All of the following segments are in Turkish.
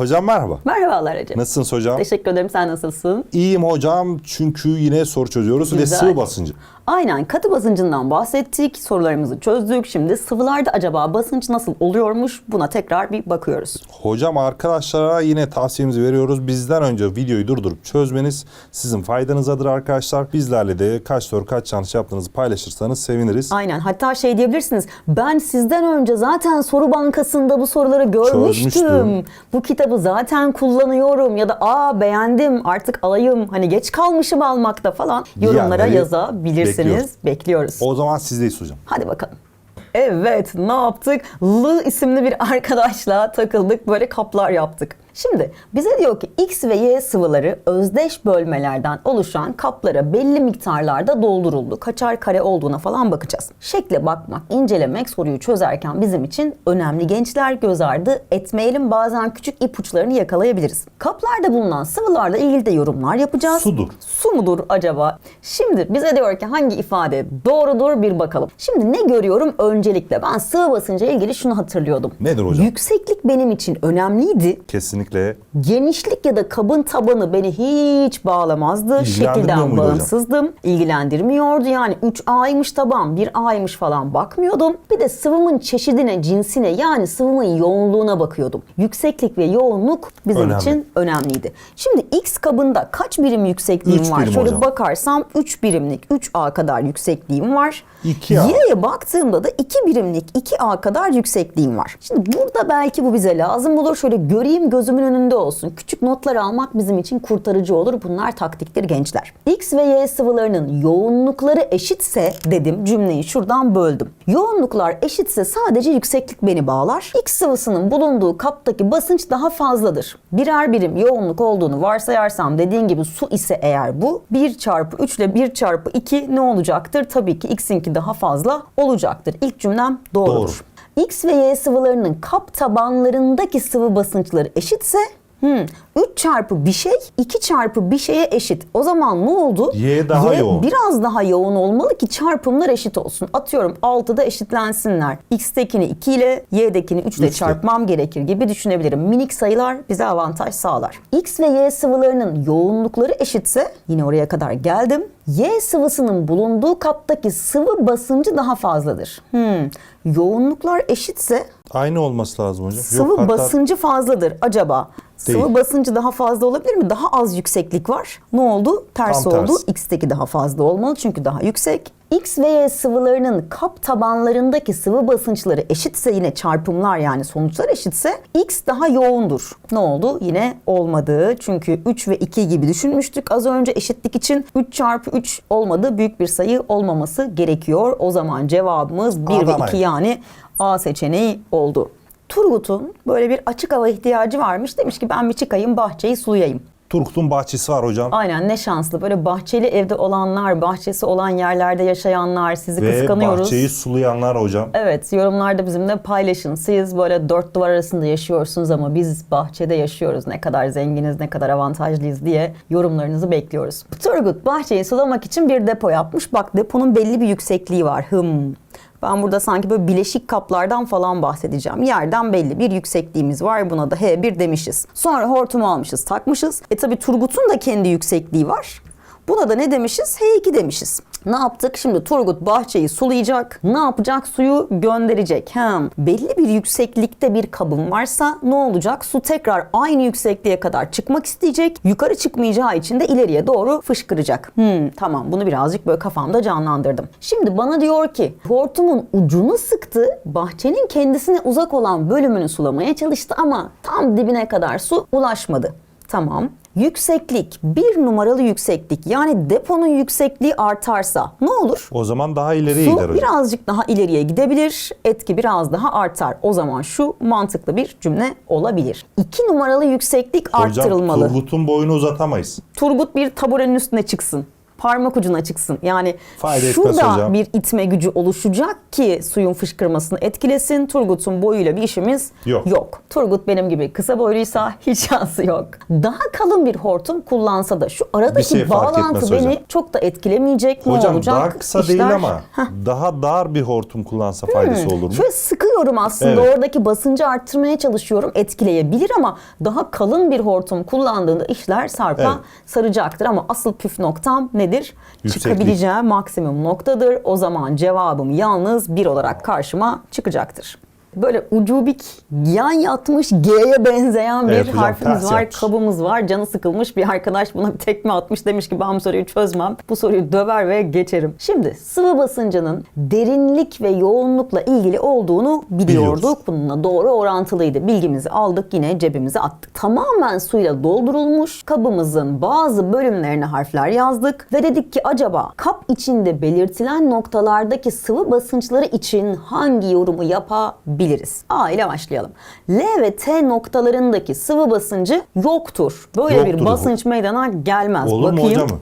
Hocam merhaba. Merhabalar Recep. Nasılsınız hocam? Teşekkür ederim. Sen nasılsın? İyiyim hocam çünkü yine soru çözüyoruz ve Güzel. sıvı basıncı. Aynen katı basıncından bahsettik. Sorularımızı çözdük. Şimdi sıvılarda acaba basınç nasıl oluyormuş? Buna tekrar bir bakıyoruz. Hocam arkadaşlara yine tavsiyemizi veriyoruz. Bizden önce videoyu durdurup çözmeniz sizin faydanızadır arkadaşlar. Bizlerle de kaç doğru kaç yanlış yaptığınızı paylaşırsanız seviniriz. Aynen. Hatta şey diyebilirsiniz. Ben sizden önce zaten soru bankasında bu soruları görmüştüm. Çözmüştüm. Bu kitabı zaten kullanıyorum ya da aa beğendim artık alayım. Hani geç kalmışım almakta falan. Yorumlara Diyenleri yazabilirsiniz. Bekliyoruz. Bekliyoruz. O zaman sizdeyiz hocam. Hadi bakalım. Evet ne yaptık? L isimli bir arkadaşla takıldık böyle kaplar yaptık. Şimdi bize diyor ki X ve Y sıvıları özdeş bölmelerden oluşan kaplara belli miktarlarda dolduruldu. Kaçar kare olduğuna falan bakacağız. Şekle bakmak, incelemek soruyu çözerken bizim için önemli gençler göz ardı etmeyelim. Bazen küçük ipuçlarını yakalayabiliriz. Kaplarda bulunan sıvılarla ilgili de yorumlar yapacağız. Sudur. Su mudur acaba? Şimdi bize diyor ki hangi ifade doğrudur bir bakalım. Şimdi ne görüyorum öncelikle? Ben sıvı basınca ilgili şunu hatırlıyordum. Nedir hocam? Yükseklik benim için önemliydi. Kesinlikle Genişlik ya da kabın tabanı beni hiç bağlamazdı. Şekilden muydu hocam? bağımsızdım. İlgilendirmiyordu. Yani 3A'ymış taban, 1A'ymış falan bakmıyordum. Bir de sıvımın çeşidine, cinsine yani sıvımın yoğunluğuna bakıyordum. Yükseklik ve yoğunluk bizim Önemli. için önemliydi. Şimdi X kabında kaç birim yüksekliğim Üç var? birim Şöyle hocam. bakarsam 3 birimlik 3A kadar yüksekliğim var. 2A. Y'ye baktığımda da 2 birimlik 2A kadar yüksekliğim var. Şimdi burada belki bu bize lazım olur. Şöyle göreyim gözümün önünde olsun. Küçük notlar almak bizim için kurtarıcı olur. Bunlar taktiktir gençler. X ve Y sıvılarının yoğunlukları eşitse dedim cümleyi şuradan böldüm. Yoğunluklar eşitse sadece yükseklik beni bağlar. X sıvısının bulunduğu kaptaki basınç daha fazladır. Birer birim yoğunluk olduğunu varsayarsam dediğin gibi su ise eğer bu 1 çarpı 3 ile 1 çarpı 2 ne olacaktır? Tabii ki X'inki daha fazla olacaktır. İlk cümlem doğrudur. X ve Y sıvılarının kap tabanlarındaki sıvı basınçları eşitse hmm, 3 çarpı bir şey 2 çarpı bir şeye eşit. O zaman ne oldu? Y daha yoğun. biraz daha yoğun olmalı ki çarpımlar eşit olsun. Atıyorum 6'da eşitlensinler. X'tekini 2 ile Y'dekini 3 ile Üç ile. çarpmam gerekir gibi düşünebilirim. Minik sayılar bize avantaj sağlar. X ve Y sıvılarının yoğunlukları eşitse yine oraya kadar geldim. Y sıvısının bulunduğu kaptaki sıvı basıncı daha fazladır. Hmm. Yoğunluklar eşitse aynı olması lazım hocam. sıvı hatta basıncı fazladır acaba. Değil. Sıvı basıncı daha fazla olabilir mi? Daha az yükseklik var. Ne oldu? Ters Tam oldu. tersi. X'teki daha fazla olmalı çünkü daha yüksek. X ve Y sıvılarının kap tabanlarındaki sıvı basınçları eşitse yine çarpımlar yani sonuçlar eşitse X daha yoğundur. Ne oldu? Yine olmadı. Çünkü 3 ve 2 gibi düşünmüştük. Az önce eşitlik için 3 çarpı 3 olmadı. Büyük bir sayı olmaması gerekiyor. O zaman cevabımız 1 ve Adana'ya. 2 yani A seçeneği oldu. Turgut'un böyle bir açık hava ihtiyacı varmış. Demiş ki ben bir çıkayım bahçeyi sulayayım. Turgut'un bahçesi var hocam. Aynen ne şanslı. Böyle bahçeli evde olanlar, bahçesi olan yerlerde yaşayanlar sizi Ve kıskanıyoruz. bahçeyi sulayanlar hocam. Evet yorumlarda bizimle paylaşın. Siz böyle dört duvar arasında yaşıyorsunuz ama biz bahçede yaşıyoruz. Ne kadar zenginiz, ne kadar avantajlıyız diye yorumlarınızı bekliyoruz. Turgut bahçeyi sulamak için bir depo yapmış. Bak deponun belli bir yüksekliği var. Hım. Ben burada sanki böyle bileşik kaplardan falan bahsedeceğim. Yerden belli bir yüksekliğimiz var. Buna da H1 demişiz. Sonra hortumu almışız, takmışız. E tabi Turgut'un da kendi yüksekliği var. Buna da ne demişiz? H2 demişiz. Ne yaptık? Şimdi Turgut bahçeyi sulayacak. Ne yapacak? Suyu gönderecek. Hem belli bir yükseklikte bir kabım varsa ne olacak? Su tekrar aynı yüksekliğe kadar çıkmak isteyecek. Yukarı çıkmayacağı için de ileriye doğru fışkıracak. Hmm, tamam bunu birazcık böyle kafamda canlandırdım. Şimdi bana diyor ki hortumun ucunu sıktı. Bahçenin kendisine uzak olan bölümünü sulamaya çalıştı ama tam dibine kadar su ulaşmadı. Tamam. Yükseklik, bir numaralı yükseklik yani deponun yüksekliği artarsa ne olur? O zaman daha ileriye Su gider hocam. birazcık daha ileriye gidebilir, etki biraz daha artar. O zaman şu mantıklı bir cümle olabilir. İki numaralı yükseklik Hocam arttırılmalı. Turgut'un boyunu uzatamayız. Turgut bir taburenin üstüne çıksın. Parmak ucuna çıksın. Yani Fayda şurada hocam. bir itme gücü oluşacak ki suyun fışkırmasını etkilesin. Turgut'un boyuyla bir işimiz Yok. yok. Turgut benim gibi kısa boyluysa hiç şansı yok. Daha kalın bir hortum kullansa da şu aradaki şey bağlantı beni hocam. çok da etkilemeyecek. ne Hocam olacak? daha kısa değil İşler- ama daha dar bir hortum kullansa faydası olur mu? Şöyle sıkıyorum aslında Evet. oradaki basıncı arttırmaya çalışıyorum etkileyebilir ama daha kalın bir hortum kullandığında işler sarpa Evet. saracaktır ama asıl püf noktam nedir? Yükseklik. Çıkabileceğim maksimum noktadır. O zaman cevabım yalnız bir olarak karşıma çıkacaktır. Böyle ucubik yan yatmış G'ye benzeyen bir Evet hocam, harfimiz var, yapmış. kabımız var. Canı sıkılmış bir arkadaş buna bir tekme atmış demiş ki ben bu soruyu çözmem. Bu soruyu döver ve geçerim. Şimdi sıvı basıncının derinlik ve yoğunlukla ilgili olduğunu biliyorduk. Biliyoruz. Bununla doğru orantılıydı. Bilgimizi aldık yine cebimize attık. Tamamen suyla doldurulmuş kabımızın bazı bölümlerine harfler yazdık ve dedik ki acaba kap içinde belirtilen noktalardaki sıvı basınçları için hangi yorumu yapabiliriz? A ile başlayalım. L ve T noktalarındaki sıvı basıncı yoktur. Böyle bir Yoktur. basınç meydana gelmez. Olur mu Bakayım. hocam?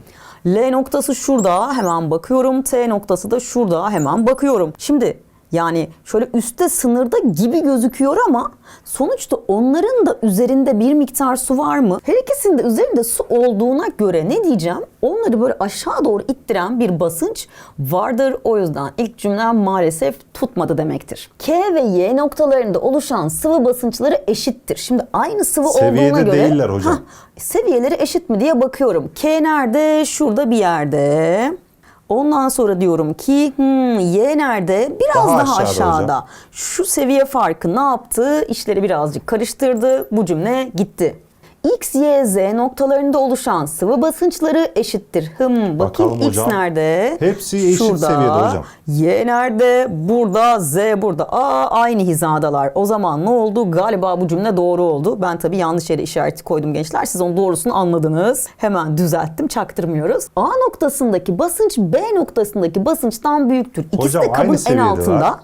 L noktası şurada hemen bakıyorum. T noktası da şurada hemen bakıyorum. Şimdi yani şöyle üstte sınırda gibi gözüküyor ama sonuçta onların da üzerinde bir miktar su var mı? Her ikisinin de üzerinde su olduğuna göre ne diyeceğim? Onları böyle aşağı doğru ittiren bir basınç vardır. O yüzden ilk cümlem maalesef tutmadı demektir. K ve Y noktalarında oluşan sıvı basınçları eşittir. Şimdi aynı sıvı Seviyede olduğuna göre... değiller hocam. Hah, seviyeleri eşit mi diye bakıyorum. K nerede? Şurada bir yerde. Ondan sonra diyorum ki hmm, Y nerede? Biraz Daha daha, aşağıda aşağıda. hocam. Şu seviye farkı ne yaptı? İşleri birazcık karıştırdı. Bu cümle gitti. X, Y, Z noktalarında oluşan sıvı basınçları eşittir. Hım bakayım Bakalım X hocam. nerede? Hepsi eşit seviyede hocam. Y nerede? Burada, Z burada. Aa aynı hizadalar. O zaman ne oldu? Galiba bu cümle doğru oldu. Ben tabii yanlış yere işareti koydum gençler. Siz onun doğrusunu anladınız. Hemen düzelttim. Çaktırmıyoruz. A noktasındaki basınç B noktasındaki basınçtan büyüktür. İkisi Hocam de kabın aynı en seviyede altında. var.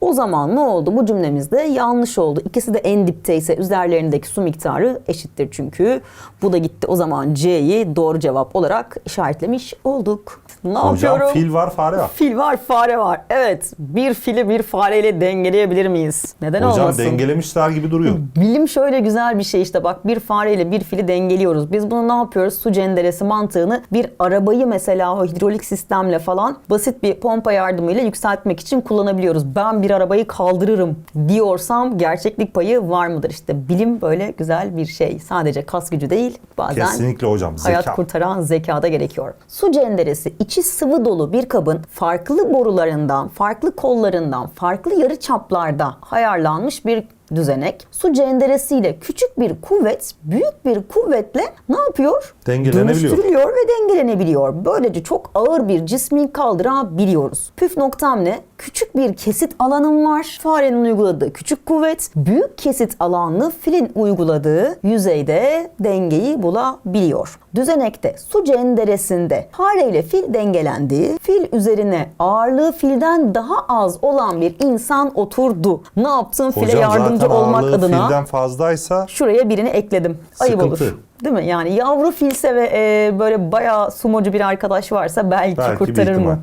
O zaman ne oldu? Bu cümlemizde yanlış oldu. İkisi de en dipte ise üzerlerindeki su miktarı eşittir çünkü. Bu da gitti. O zaman C'yi doğru cevap olarak işaretlemiş olduk. Ne Hocam yapıyorum? fil var fare var. Fil var, fare var. Evet, bir fili bir fareyle dengeleyebilir miyiz? Neden Hocam olmasın? dengelemişler gibi duruyor. Bilim şöyle güzel bir şey işte bak bir fareyle bir fili dengeliyoruz. Biz bunu ne yapıyoruz? Su cenderesi mantığını bir arabayı mesela hidrolik sistemle falan basit bir pompa yardımıyla yükseltmek için kullanabiliyoruz. Ben bir arabayı kaldırırım diyorsam gerçeklik payı var mıdır? İşte bilim böyle güzel bir şey. Sadece kas gücü değil bazen Kesinlikle hocam. hayat Zeka. kurtaran zekada gerekiyor. Su cenderesi içi sıvı dolu bir kabın farklı borularından, farklı kollarından, farklı yarı çaplarda ayarlanmış bir düzenek. Su cenderesiyle küçük bir kuvvet, büyük bir kuvvetle ne yapıyor? Dengelenebiliyor. Dönüştürülüyor ve dengelenebiliyor. Böylece çok ağır bir cismi kaldırabiliyoruz. Püf noktam ne? Küçük bir kesit alanım var. Farenin uyguladığı küçük kuvvet, büyük kesit alanlı filin uyguladığı yüzeyde dengeyi bulabiliyor. Düzenekte su cenderesinde fare ile fil dengelendiği, fil üzerine ağırlığı filden daha az olan bir insan oturdu. Ne yaptın? File Hocam yardımcı zaten olmak adına filden fazlaysa şuraya birini ekledim. Ayıp Sıkıntı. olur. Değil mi? Yani yavru filse ve e, böyle bayağı sumocu bir arkadaş varsa belki, Belki kurtarır mı?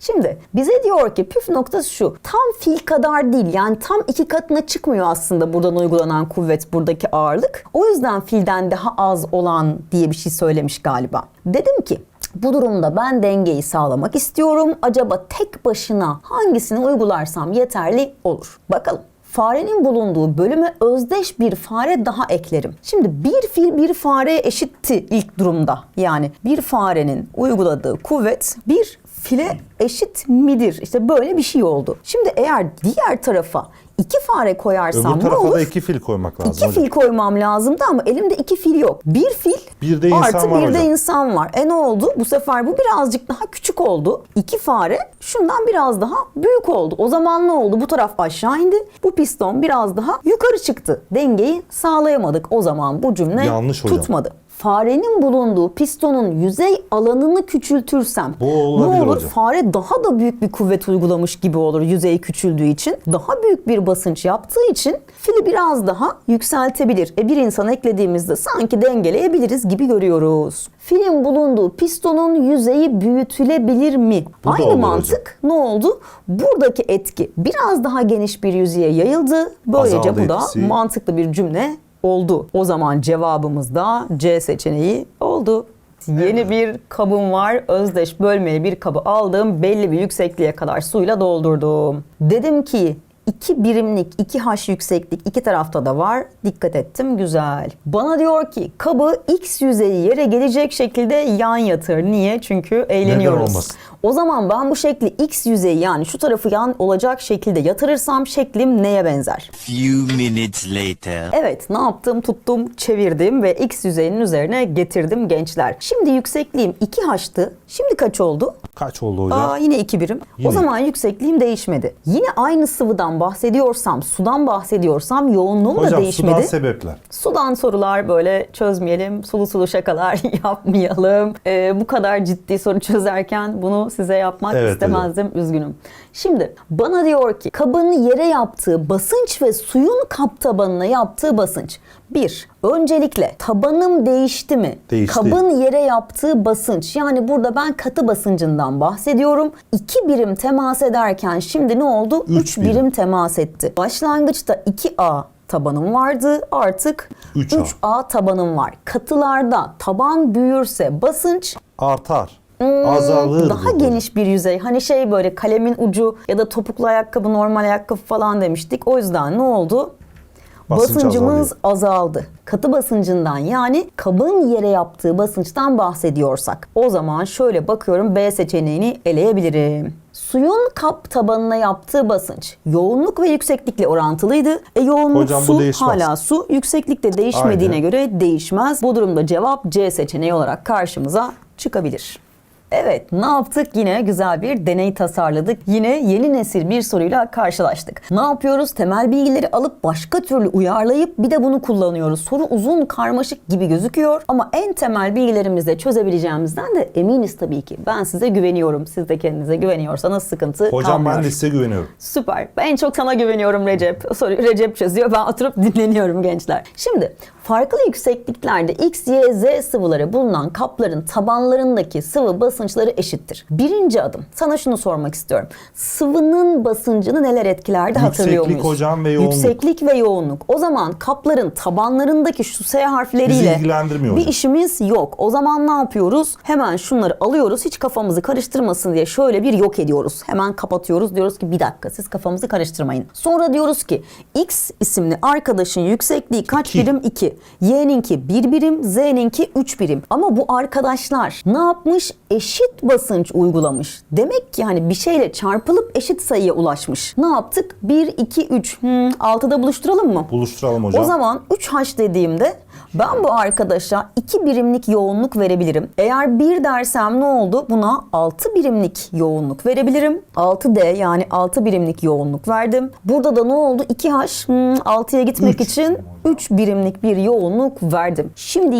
Şimdi bize diyor ki püf noktası şu. Tam fil kadar değil yani tam iki katına çıkmıyor aslında buradan uygulanan kuvvet buradaki ağırlık. O yüzden filden daha az olan diye bir şey söylemiş galiba. Dedim ki bu durumda ben dengeyi sağlamak istiyorum. Acaba tek başına hangisini uygularsam yeterli olur? Bakalım. Farenin bulunduğu bölüme özdeş bir fare daha eklerim. Şimdi bir fil bir fareye eşitti ilk durumda. Yani bir farenin uyguladığı kuvvet bir file eşit midir? İşte böyle bir şey oldu. Şimdi eğer diğer tarafa iki fare koyarsam öbür ne tarafa olur? da iki fil koymak lazım İki hocam. fil koymam lazımdı ama elimde iki fil yok. Bir fil Bir de insan artı var bir de hocam. insan var. E ne oldu? Bu sefer bu birazcık daha küçük oldu. İki fare şundan biraz daha büyük oldu. O zaman ne oldu? Bu taraf aşağı indi. Bu piston biraz daha yukarı çıktı. Dengeyi sağlayamadık. O zaman bu cümle Yanlış hocam. tutmadı. Farenin bulunduğu pistonun yüzey alanını küçültürsem Bu olabilir ne olur? hocam. Fare daha da büyük bir kuvvet uygulamış gibi olur yüzey küçüldüğü için. Daha büyük bir basınç yaptığı için fili biraz daha yükseltebilir. E bir insan eklediğimizde sanki dengeleyebiliriz gibi görüyoruz. Filin bulunduğu pistonun yüzeyi büyütülebilir mi? Bu Aynı mantık ne oldu? Buradaki etki biraz daha geniş bir yüzeye yayıldı. Böylece Azaldı bu da etkisi. mantıklı bir cümle oldu. O zaman cevabımız da C seçeneği oldu. Yeni bir kabım var. Özdeş bölmeli bir kabı aldım. Belli bir yüksekliğe kadar suyla doldurdum. Dedim ki 2 birimlik 2H yükseklik iki tarafta da var. Dikkat ettim güzel. Bana diyor ki kabı X yüzeyi yere gelecek şekilde yan yatır. Niye? Çünkü eğleniyoruz. olmasın? O zaman ben bu şekli X yüzeyi yani şu tarafı yan olacak şekilde yatırırsam şeklim neye benzer? Few minutes later. Evet ne yaptım? Tuttum, çevirdim ve X yüzeyinin üzerine getirdim gençler. Şimdi yüksekliğim 2H'tı. Şimdi kaç oldu? Kaç oldu hocam? Aa yine 2 birim. Yine. O zaman yüksekliğim değişmedi. Yine aynı sıvıdan bahsediyorsam, sudan bahsediyorsam yoğunluğum da hocam değişmedi. sudan sebepler. Sudan sorular böyle çözmeyelim, sulu sulu şakalar yapmayalım. Ee, bu kadar ciddi soru çözerken bunu size yapmak Evet, istemezdim, üzgünüm. Şimdi bana diyor ki kabın yere yaptığı basınç ve suyun kap tabanına yaptığı basınç. Bir, öncelikle tabanım değişti mi? Değişti. Kabın yere yaptığı basınç yani burada ben katı basıncından bahsediyorum. İki birim temas ederken şimdi ne oldu? Üç Üç birim. birim temas etti. Başlangıçta 2A tabanım vardı. Artık 3A. 3A tabanım var. Katılarda taban büyürse basınç Artar. Azalır. Hmm, daha burada. geniş bir yüzey. Hani şey böyle kalemin ucu ya da topuklu ayakkabı normal ayakkabı falan demiştik. O yüzden ne oldu? Basınç Basıncımız azalıyor. azaldı. Katı basıncından yani kabın yere yaptığı basınçtan bahsediyorsak o zaman şöyle bakıyorum B seçeneğini eleyebilirim. Suyun kap tabanına yaptığı basınç yoğunluk ve yükseklikle orantılıydı. E yoğunluk Hocam su hala su yükseklikte değişmediğine Aynen. göre değişmez. Bu durumda cevap C seçeneği olarak karşımıza çıkabilir. Evet ne yaptık? Yine güzel bir deney tasarladık. Yine yeni nesil bir soruyla karşılaştık. Ne yapıyoruz? Temel bilgileri alıp başka türlü uyarlayıp bir de bunu kullanıyoruz. Soru uzun, karmaşık gibi gözüküyor ama en temel bilgilerimizle çözebileceğimizden de eminiz tabii ki. Ben size güveniyorum. Siz de kendinize güveniyorsanız sıkıntı Hocam kalmıyor. ben de size güveniyorum. Süper. Ben en çok sana güveniyorum Recep. Soruyu Recep çözüyor. Ben oturup dinleniyorum gençler. Şimdi farklı yüksekliklerde X, Y, Z sıvıları bulunan kapların tabanlarındaki sıvı basınçları eşittir. Birinci adım. Sana şunu sormak istiyorum. Sıvının basıncını neler etkilerdi hatırlıyor Yükseklik muyuz? hocam ve yoğunluk. Yükseklik ve yoğunluk. O zaman kapların tabanlarındaki şu S harfleriyle bir hocam. işimiz yok. O zaman ne yapıyoruz? Hemen şunları alıyoruz. Hiç kafamızı karıştırmasın diye şöyle bir yok ediyoruz. Hemen kapatıyoruz. Diyoruz ki bir dakika siz kafamızı karıştırmayın. Sonra diyoruz ki X isimli arkadaşın yüksekliği kaç İki. birim? 2. Y'ninki 1 birim, Z'ninki 3 birim. Ama bu arkadaşlar ne yapmış? Eşit basınç uygulamış. Demek ki hani bir şeyle çarpılıp eşit sayıya ulaşmış. Ne yaptık? 1, 2, 3. Hmm, 6'da buluşturalım mı? Buluşturalım hocam. O zaman 3H dediğimde ben bu arkadaşa 2 birimlik yoğunluk verebilirim. Eğer 1 dersem ne oldu? Buna 6 birimlik yoğunluk verebilirim. 6D yani 6 birimlik yoğunluk verdim. Burada da ne oldu? 2H hmm, 6'ya gitmek Üç. için 3 birimlik bir yoğunluk verdim. Şimdi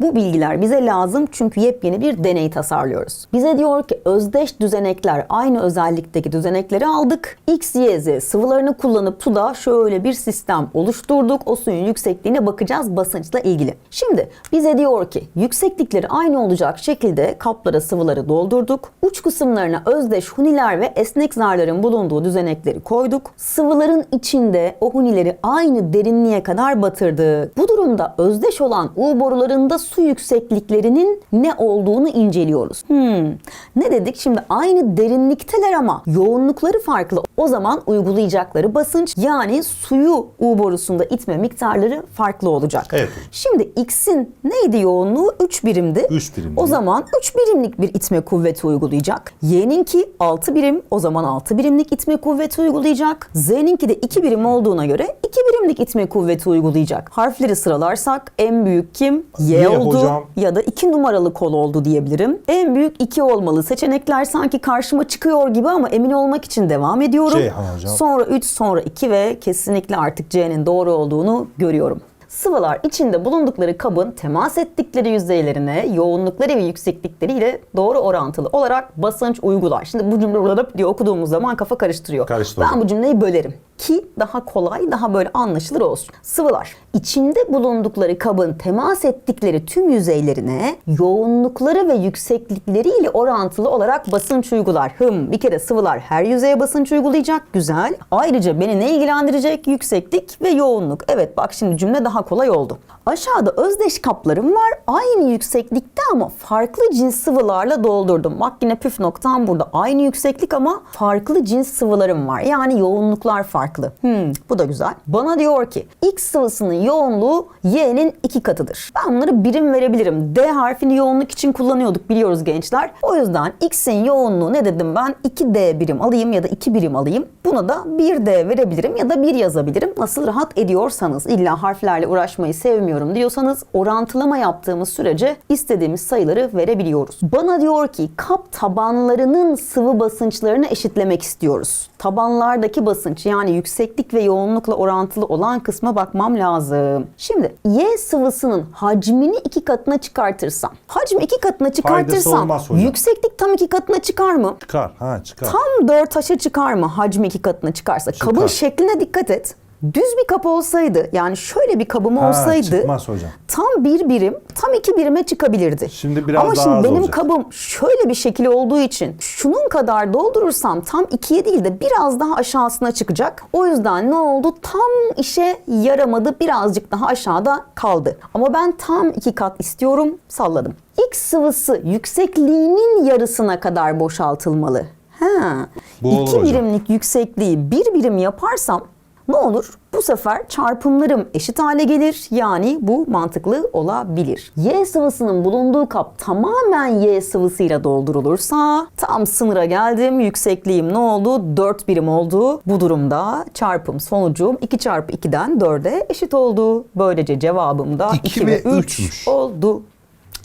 bu bilgiler bize lazım çünkü yepyeni bir deney tasarlıyoruz. Bize diyor ki özdeş düzenekler aynı özellikteki düzenekleri aldık. X, Y, Z sıvılarını kullanıp suda şöyle bir sistem oluşturduk. O suyun yüksekliğine bakacağız basınçla ilgili. Şimdi bize diyor ki yükseklikleri aynı olacak şekilde kaplara sıvıları doldurduk. Uç kısımlarına özdeş huniler ve esnek zarların bulunduğu düzenekleri koyduk. Sıvıların içinde o hunileri aynı derinliğe kadar batırdık. Bu durumda özdeş olan U borularında su yüksekliklerinin ne olduğunu inceliyoruz. Hmm. Ne dedik? Şimdi aynı derinlikteler ama yoğunlukları farklı. O zaman uygulayacakları basınç yani suyu U borusunda itme miktarları farklı olacak. Evet. Şimdi X'in neydi yoğunluğu? 3 birimdi. Üç birimdi. O zaman 3 birimlik bir itme kuvveti uygulayacak. Y'ninki 6 birim. O zaman 6 birimlik itme kuvveti uygulayacak. Z'ninki de 2 birim olduğuna göre 2 birimlik itme kuvveti uygulayacak. Harfleri sıralarsak en büyük kim? Y, Y oldu hocam. ya da 2 numaralı kol oldu diyebilirim. En büyük 2 olmalı. Seçenekler sanki karşıma çıkıyor gibi ama emin olmak için devam ediyorum. Ceyhan hocam. Sonra 3, sonra 2 ve kesinlikle artık C'nin doğru olduğunu görüyorum. Sıvılar içinde bulundukları kabın temas ettikleri yüzeylerine yoğunlukları ve yükseklikleriyle doğru orantılı olarak basınç uygular. Şimdi bu cümleleri diye okuduğumuz zaman kafa karıştırıyor. Karıştı ben bu cümleyi bölerim ki daha kolay, daha böyle anlaşılır olsun. Sıvılar içinde bulundukları kabın temas ettikleri tüm yüzeylerine yoğunlukları ve yükseklikleriyle orantılı olarak basınç uygular. Hım bir kere sıvılar her yüzeye basınç uygulayacak. Güzel. Ayrıca beni ne ilgilendirecek? Yükseklik ve yoğunluk. Evet bak şimdi cümle daha kolay oldu. Aşağıda özdeş kaplarım var. Aynı yükseklikte ama farklı cins sıvılarla doldurdum. Bak yine püf noktam burada. Aynı yükseklik ama farklı cins sıvılarım var. Yani yoğunluklar farklı. Hmm, bu da güzel. Bana diyor ki X sıvısının yoğunluğu Y'nin iki katıdır. Ben bunları birim verebilirim. D harfini yoğunluk için kullanıyorduk biliyoruz gençler. O yüzden X'in yoğunluğu ne dedim ben? 2D birim alayım ya da 2 birim alayım. Buna da 1D verebilirim ya da 1 yazabilirim. Nasıl rahat ediyorsanız illa harflerle uğraşmayı sevmiyorum diyorsanız orantılama yaptığımız sürece istediğimiz sayıları verebiliyoruz. Bana diyor ki kap tabanlarının sıvı basınçlarını eşitlemek istiyoruz. Tabanlardaki basınç yani yükseklik ve yoğunlukla orantılı olan kısma bakmam lazım. Şimdi Y sıvısının hacmini iki katına çıkartırsam, hacmi iki katına çıkartırsam yükseklik tam iki katına çıkar mı? Çıkar. Ha çıkar. Tam dört taşa çıkar mı hacmi iki katına çıkarsa? Çıkar. Kabın şekline dikkat et. Düz bir kap olsaydı yani şöyle bir kabım Ha, olsaydı çıkmaz hocam. tam bir birim tam iki birime çıkabilirdi. Şimdi biraz Ama daha şimdi az benim olacak. kabım şöyle bir şekil olduğu için şunun kadar doldurursam tam ikiye değil de biraz daha aşağısına çıkacak. O yüzden ne oldu? Tam işe yaramadı birazcık daha aşağıda kaldı. Ama ben tam iki kat istiyorum salladım. X sıvısı yüksekliğinin yarısına kadar boşaltılmalı. Ha, Bu iki hocam. birimlik yüksekliği bir birim yaparsam ne olur? Bu sefer çarpımlarım eşit hale gelir. Yani bu mantıklı olabilir. Y sıvısının bulunduğu kap tamamen Y sıvısıyla doldurulursa tam sınıra geldim. Yüksekliğim ne oldu? 4 birim oldu. Bu durumda çarpım sonucum 2 çarpı 2'den 4'e eşit oldu. Böylece cevabım da İki 2 ve ve 3 üçmüş. oldu.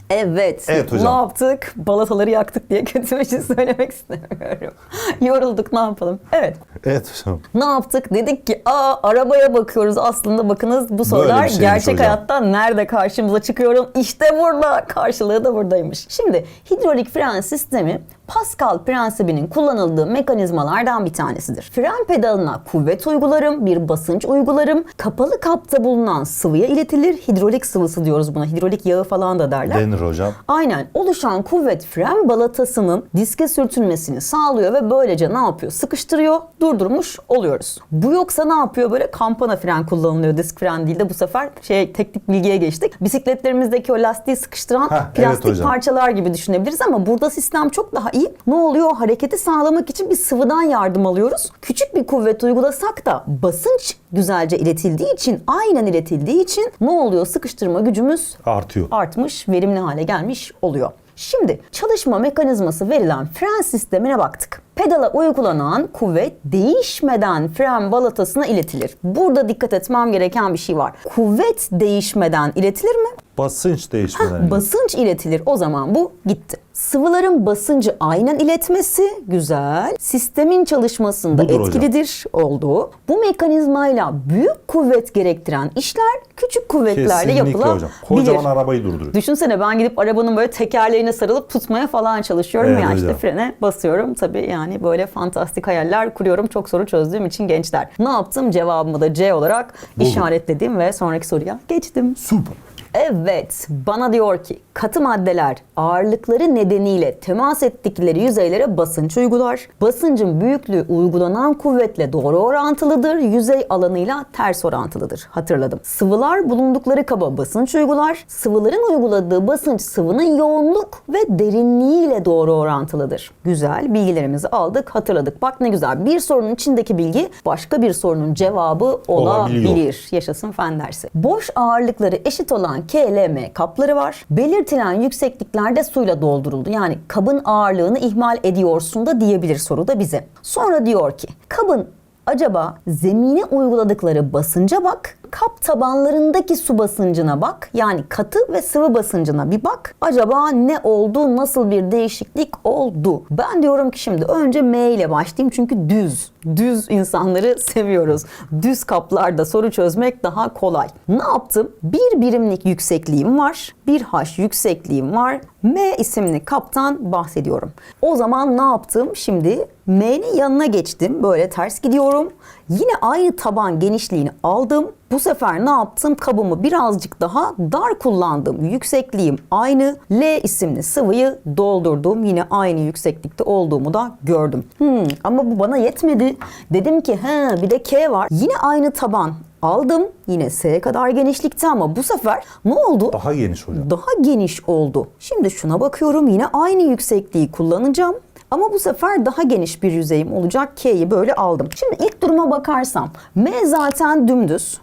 Evet. Evet hocam. Ne yaptık? Balataları yaktık diye kötü bir şey söylemek istemiyorum. Yorulduk ne yapalım? Evet. Evet hocam. Ne yaptık? Dedik ki aa arabaya bakıyoruz. Aslında bakınız bu sorular gerçek hocam. hayatta nerede karşımıza çıkıyorum? İşte burada. Karşılığı da buradaymış. Şimdi hidrolik fren sistemi Pascal prensibinin kullanıldığı mekanizmalardan bir tanesidir. Fren pedalına kuvvet uygularım, bir basınç uygularım. Kapalı kapta bulunan sıvıya iletilir. Hidrolik sıvısı diyoruz buna. Hidrolik yağı falan da derler. Denir hocam. Aynen. Oluşan kuvvet fren balatasının diske sürtünmesini sağlıyor ve böylece ne yapıyor? Sıkıştırıyor, durdurmuş oluyoruz. Bu yoksa ne yapıyor? Böyle kampana fren kullanılıyor. Disk fren değil de bu sefer şey teknik bilgiye geçtik. Bisikletlerimizdeki o lastiği sıkıştıran Heh, evet plastik hocam. parçalar gibi düşünebiliriz ama burada sistem çok daha iyi. Ne oluyor? Hareketi sağlamak için bir sıvıdan yardım alıyoruz. Küçük bir kuvvet uygulasak da basınç güzelce iletildiği için, aynen iletildiği için ne oluyor? Sıkıştırma gücümüz Artıyor. artmış, verimli hale gelmiş oluyor. Şimdi çalışma mekanizması verilen fren sistemine baktık. Pedala uygulanan kuvvet değişmeden fren balatasına iletilir. Burada dikkat etmem gereken bir şey var. Kuvvet değişmeden iletilir mi? Basınç değişmeden. Basınç iletilir. O zaman bu gitti. Sıvıların basıncı aynen iletmesi güzel. Sistemin çalışmasında Budur hocam. etkilidir oldu. Bu mekanizmayla büyük kuvvet gerektiren işler küçük kuvvetlerle Kesinlikle yapılabilir. hocam. Kocaman arabayı durduruyor. Düşünsene ben gidip arabanın böyle tekerleğine sarılıp tutmaya falan çalışıyorum Evet ya işte hocam. frene basıyorum. Tabii yani böyle fantastik hayaller kuruyorum çok soru çözdüğüm için gençler. Ne yaptım? Cevabımı da C olarak Buldum. işaretledim ve sonraki soruya geçtim. Süper. Evet, bana diyor ki katı maddeler ağırlıkları nedeniyle temas ettikleri yüzeylere basınç uygular. Basıncın büyüklüğü uygulanan kuvvetle doğru orantılıdır, yüzey alanıyla ters orantılıdır. Hatırladım. Sıvılar bulundukları kaba basınç uygular. Sıvıların uyguladığı basınç sıvının yoğunluk ve derinliğiyle doğru orantılıdır. Güzel, bilgilerimizi aldık, hatırladık. Bak ne güzel. Bir sorunun içindeki bilgi başka bir sorunun cevabı Olabiliyor. olabilir. Yaşasın fen dersi. Boş ağırlıkları eşit olan KLM kapları var. Belirtilen yüksekliklerde suyla dolduruldu. Yani kabın ağırlığını ihmal ediyorsun da diyebilir soruda bize. Sonra diyor ki kabın Acaba zemine uyguladıkları basınca bak, kap tabanlarındaki su basıncına bak. Yani katı ve sıvı basıncına bir bak. Acaba ne oldu, nasıl bir değişiklik oldu? Ben diyorum ki şimdi önce M ile başlayayım çünkü düz. Düz insanları seviyoruz. Düz kaplarda soru çözmek daha kolay. Ne yaptım? Bir birimlik yüksekliğim var. Bir H yüksekliğim var. M isimli kaptan bahsediyorum. O zaman ne yaptım? Şimdi M'nin yanına geçtim. Böyle ters gidiyorum. Yine aynı taban genişliğini aldım. Bu sefer ne yaptım? Kabımı birazcık daha dar kullandım. Yüksekliğim aynı. L isimli sıvıyı doldurdum. Yine aynı yükseklikte olduğumu da gördüm. Hmm, ama bu bana yetmedi. Dedim ki he bir de K var. Yine aynı taban aldım. Yine S'ye kadar genişlikte ama bu sefer ne oldu? Daha geniş hocam. daha geniş oldu. Şimdi şuna bakıyorum yine aynı yüksekliği kullanacağım. Ama bu sefer daha geniş bir yüzeyim olacak. K'yi böyle aldım. Şimdi ilk duruma bakarsam M zaten dümdüz.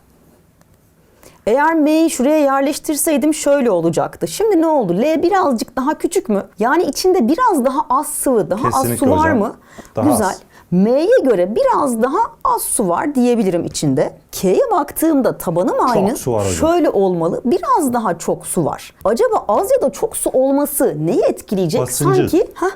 Eğer M'yi şuraya yerleştirseydim şöyle olacaktı. Şimdi ne oldu? L birazcık daha küçük mü? Yani içinde biraz daha az sıvı, daha az Kesinlikle su var hocam. mı? Daha Güzel. az. M'ye göre biraz daha az su var diyebilirim içinde. K'ye baktığımda tabanım aynı. su var. Şöyle olmalı. Biraz daha çok su var. Acaba az ya da çok su olması neyi etkileyecek? Basıncı. Sanki heh,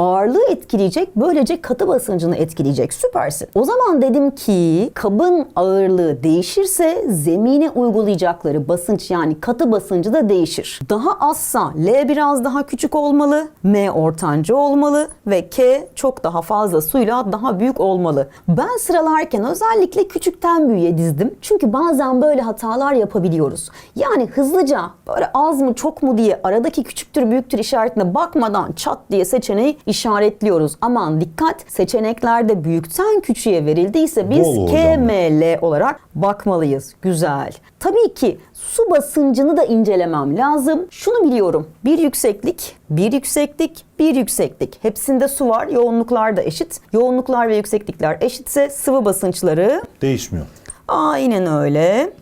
ağırlığı etkileyecek. Böylece katı basıncını etkileyecek. Süpersin. O zaman dedim ki kabın ağırlığı değişirse zemine uygulayacakları basınç yani katı basıncı da değişir. Daha azsa L biraz daha küçük olmalı. M ortanca olmalı ve K çok daha fazla suyla daha büyük olmalı. Ben sıralarken özellikle küçükten büyüğe dizdim. Çünkü bazen böyle hatalar yapabiliyoruz. Yani hızlıca böyle az mı çok mu diye aradaki küçüktür büyüktür işaretine bakmadan çat diye seçeneği işaretliyoruz. Aman dikkat seçeneklerde büyükten küçüğe verildiyse biz Bol K, hocam. M, L olarak bakmalıyız. Güzel. Tabii ki su basıncını da incelemem lazım. Şunu biliyorum. Bir yükseklik, bir yükseklik, bir yükseklik. Hepsinde su var. Yoğunluklar da eşit. Yoğunluklar ve yükseklikler eşitse sıvı basınçları Değişmiyor. aynen öyle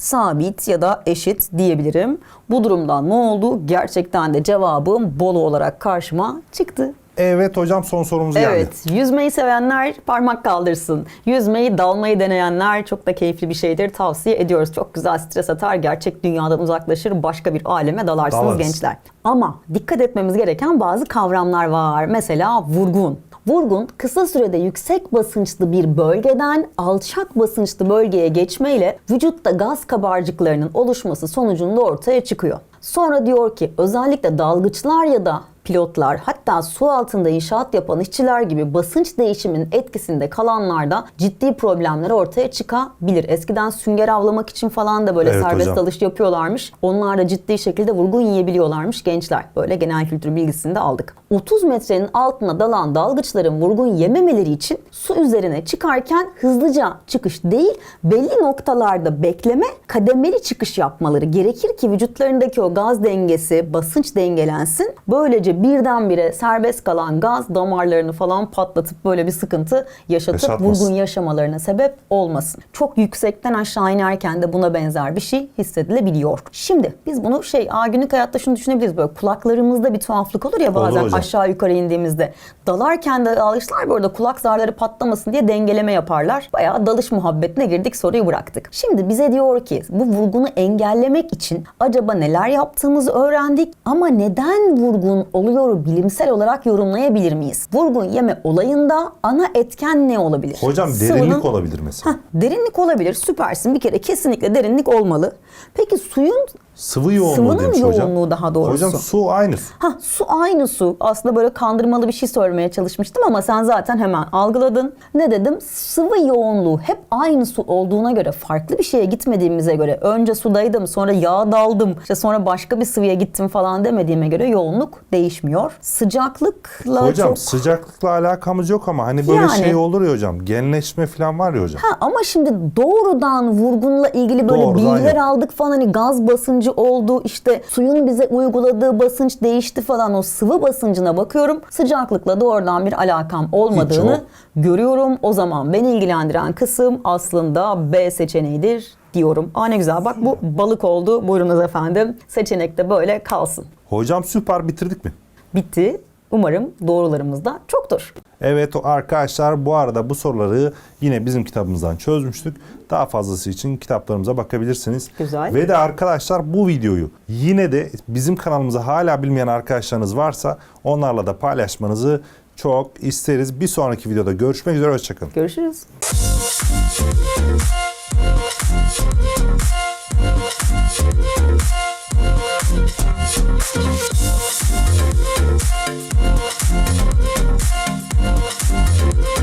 sabit ya da eşit diyebilirim. Bu durumdan ne oldu? Gerçekten de cevabım Bolu olarak karşıma çıktı. Evet hocam son sorumuz geldi. Evet, yüzmeyi sevenler parmak kaldırsın. Yüzmeyi, dalmayı deneyenler çok da keyifli bir şeydir. Tavsiye ediyoruz. Çok güzel stres atar, gerçek dünyadan uzaklaşır, başka bir aleme dalarsınız Dalarız. gençler. Ama dikkat etmemiz gereken bazı kavramlar var. Mesela vurgun. Vurgun kısa sürede yüksek basınçlı bir bölgeden alçak basınçlı bölgeye geçmeyle vücutta gaz kabarcıklarının oluşması sonucunda ortaya çıkıyor. Sonra diyor ki özellikle dalgıçlar ya da pilotlar hatta su altında inşaat yapan işçiler gibi basınç değişiminin etkisinde kalanlarda ciddi problemler ortaya çıkabilir. Eskiden sünger avlamak için falan da böyle Evet serbest hocam. dalış yapıyorlarmış. Onlar da ciddi şekilde vurgun yiyebiliyorlarmış gençler. Böyle genel kültür bilgisini de aldık. 30 metrenin altına dalan dalgıçların vurgun yememeleri için su üzerine çıkarken hızlıca çıkış değil, belli noktalarda bekleme, kademeli çıkış yapmaları gerekir ki vücutlarındaki o gaz dengesi, basınç dengelensin. Böylece birdenbire serbest kalan gaz damarlarını falan patlatıp böyle bir sıkıntı yaşatıp Yaşatmasın. vurgun yaşamalarına sebep olmasın. Çok yüksekten aşağı inerken de buna benzer bir şey hissedilebiliyor. Şimdi biz bunu şey aa, günlük hayatta şunu düşünebiliriz böyle kulaklarımızda bir tuhaflık olur ya bazen hocam. aşağı yukarı indiğimizde. Dalarken de dalışlar bu arada kulak zarları patlamasın diye dengeleme yaparlar. Bayağı dalış muhabbetine girdik soruyu bıraktık. Şimdi bize diyor ki bu vurgunu engellemek için acaba neler yaptığımızı öğrendik ama neden vurgun oluyor bilimsel olarak yorumlayabilir miyiz? Vurgun yeme olayında ana etken ne olabilir? Hocam Sıvının- derinlik olabilir mesela. Heh, derinlik olabilir süpersin bir kere kesinlikle derinlik olmalı. Peki suyun Sıvı yoğunluğu Sıvının demiş hocam. yoğunluğu daha doğrusu. Hocam su aynı su. Ha su aynı su. Aslında böyle kandırmalı bir şey söylemeye çalışmıştım ama sen zaten hemen algıladın. Ne dedim? Sıvı yoğunluğu hep aynı su olduğuna göre farklı bir şeye gitmediğimize göre önce sudaydım sonra yağ daldım işte sonra başka bir sıvıya gittim falan demediğime göre yoğunluk değişmiyor. Sıcaklıkla Hocam çok sıcaklıkla alakamız yok ama hani böyle Yani. şey olur ya hocam. Genleşme falan var ya hocam. Ha, ama şimdi doğrudan vurgunla ilgili böyle Doğrudan bilgiler yok. aldık falan hani gaz basıncı oldu işte suyun bize uyguladığı basınç değişti falan o sıvı basıncına bakıyorum. Sıcaklıkla doğrudan bir alakam olmadığını görüyorum. O zaman beni ilgilendiren kısım aslında B seçeneğidir diyorum. Aa ne güzel bak bu balık oldu. Buyurunuz efendim. Seçenekte böyle kalsın. Hocam süper bitirdik mi? Bitti. Umarım doğrularımız da çoktur. Evet arkadaşlar bu arada bu soruları yine bizim kitabımızdan çözmüştük. Daha fazlası için kitaplarımıza bakabilirsiniz. Güzel. Ve de arkadaşlar bu videoyu yine de bizim kanalımıza hala bilmeyen arkadaşlarınız varsa onlarla da paylaşmanızı çok isteriz. Bir sonraki videoda görüşmek üzere. Hoşçakalın. Görüşürüz. Thank you.